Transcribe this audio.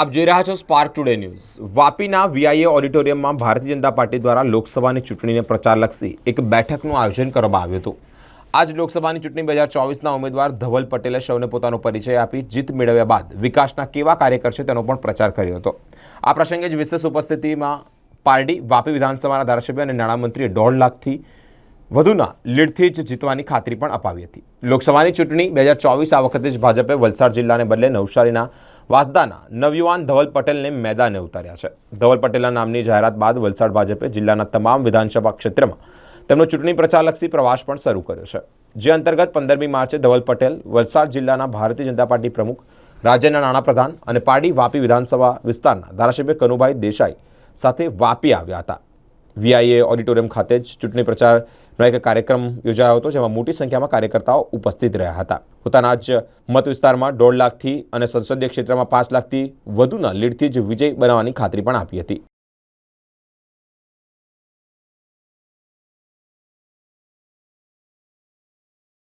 આપ જોઈ રહ્યા છો સ્પાર્ક ટુડે ન્યૂઝ વાપીના વીઆઈએ ઓડિટોરિયમમાં ભારતીય જનતા પાર્ટી દ્વારા લોકસભાની ચૂંટણીને પ્રચારલક્ષી એક બેઠકનું આયોજન કરવામાં આવ્યું હતું. આજ લોકસભાની ચૂંટણી બે હજાર ચોવીસના ઉમેદવાર ધવલ પટેલે સૌને પોતાનો પરિચય આપી જીત મેળવ્યા બાદ વિકાસના કેવા કાર્ય કરશે તેનો પણ પ્રચાર કર્યો હતો. આ પ્રસંગે જ વિશેષ ઉપસ્થિતિમાં પારડી વાપી વિધાનસભાના ધારાસભ્ય અને નાણામંત્રીએ દોઢ લાખથી વધુના લીડથી જ જીતવાની ખાતરી પણ અપાવી હતી. લોકસભાની ચૂંટણી બે હજાર ચોવીસ આ વખતે જ ભાજપે વલસાડ જિલ્લાને બદલે નવસારીના વાસદાના નવયુવાન ધવલ પટેલને મેદાને ઉતાર્યા છે. ધવલ પટેલના નામની જાહેરાત બાદ વલસાડ ભાજપે જિલ્લાના તમામ વિધાનસભા ક્ષેત્રમાં તેમનો ચૂંટણી પ્રચારલક્ષી પ્રવાસ પણ શરૂ કર્યો છે. જે અંતર્ગત પંદરમી માર્ચે ધવલ પટેલ વલસાડ જિલ્લાના ભારતીય જનતા પાર્ટી પ્રમુખ, રાજ્યના નાણાપ્રધાન અને પારડી વાપી વિધાનસભા વિસ્તારના ધારાસભ્ય કનુભાઈ દેસાઈ સાથે વાપી આવ્યા હતા. વીઆઈએ ઓડિટોરિયમ ખાતે જ ચૂંટણી પ્રચારનો એક કાર્યક્રમ યોજાયો હતો જેમાં મોટી સંખ્યામાં કાર્યકર્તાઓ ઉપસ્થિત રહ્યા હતા. પોતાના જ મત વિસ્તારમાં દોઢ લાખથી અને સંસદીય ક્ષેત્રમાં પાંચ લાખથી વધુના લીડથી જ વિજય બનાવવાની ખાતરી પણ આપી હતી.